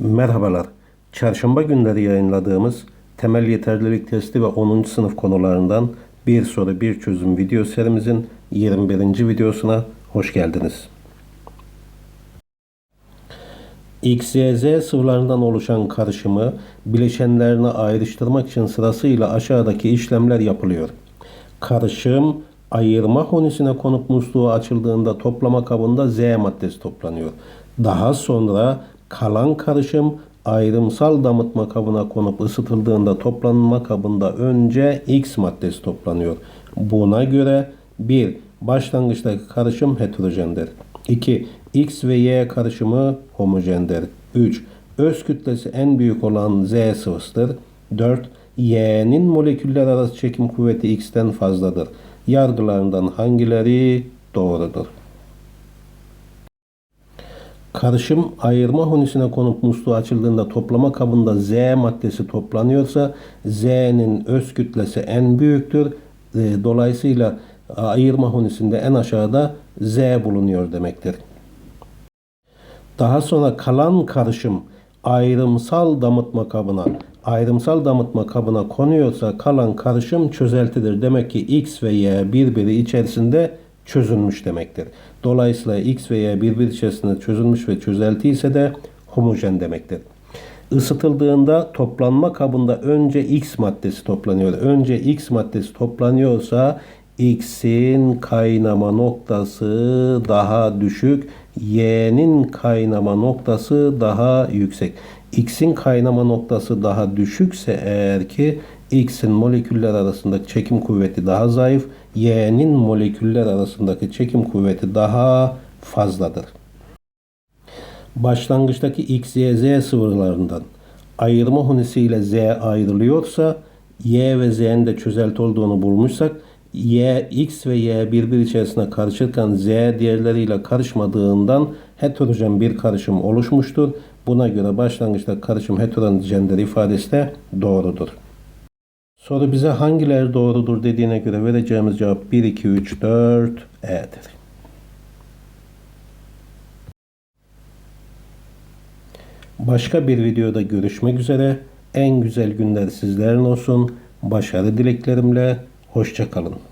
Merhabalar. Çarşamba günleri yayınladığımız temel yeterlilik testi ve 10. sınıf konularından bir soru bir çözüm video serimizin 21. videosuna hoş geldiniz. X, Y, Z sıvılarından oluşan karışımı bileşenlerine ayrıştırmak için sırasıyla aşağıdaki işlemler yapılıyor. Karışım ayırma honisine konup musluğu açıldığında toplama kabında Z maddesi toplanıyor. Daha sonra kalan karışım ayrımsal damıtma kabına konup ısıtıldığında toplanma kabında önce X maddesi toplanıyor. Buna göre 1. Başlangıçtaki karışım heterojendir. 2. X ve Y karışımı homojendir. 3. Öz kütlesi en büyük olan Z sıvısıdır. 4. Y'nin moleküller arası çekim kuvveti X'ten fazladır. Yargılarından hangileri doğrudur? Karışım ayırma honisine konup musluğu açıldığında toplama kabında Z maddesi toplanıyorsa Z'nin öz kütlesi en büyüktür. Dolayısıyla ayırma honisinde en aşağıda Z bulunuyor demektir. Daha sonra kalan karışım ayrımsal damıtma kabına ayrımsal damıtma kabına konuyorsa kalan karışım çözeltidir. Demek ki X ve Y birbiri içerisinde çözülmüş demektir. Dolayısıyla X ve Y birbiri içerisinde çözülmüş ve çözelti ise de homojen demektir. Isıtıldığında toplanma kabında önce X maddesi toplanıyor. Önce X maddesi toplanıyorsa X'in kaynama noktası daha düşük, Y'nin kaynama noktası daha yüksek. X'in kaynama noktası daha düşükse eğer ki X'in moleküller arasındaki çekim kuvveti daha zayıf, Y'nin moleküller arasındaki çekim kuvveti daha fazladır. Başlangıçtaki X, Y, Z sıvılarından ayırma hunisiyle Z ayrılıyorsa Y ve Z'nin de çözelti olduğunu bulmuşsak Y, X ve Y birbiri içerisinde karışırken Z diğerleriyle karışmadığından heterojen bir karışım oluşmuştur. Buna göre başlangıçta karışım heterojendir ifadesi de doğrudur. Soru bize hangileri doğrudur dediğine göre vereceğimiz cevap 1, 2, 3, 4 E'dir. Başka bir videoda görüşmek üzere. En güzel günler sizlerin olsun. Başarı dileklerimle. Hoşçakalın.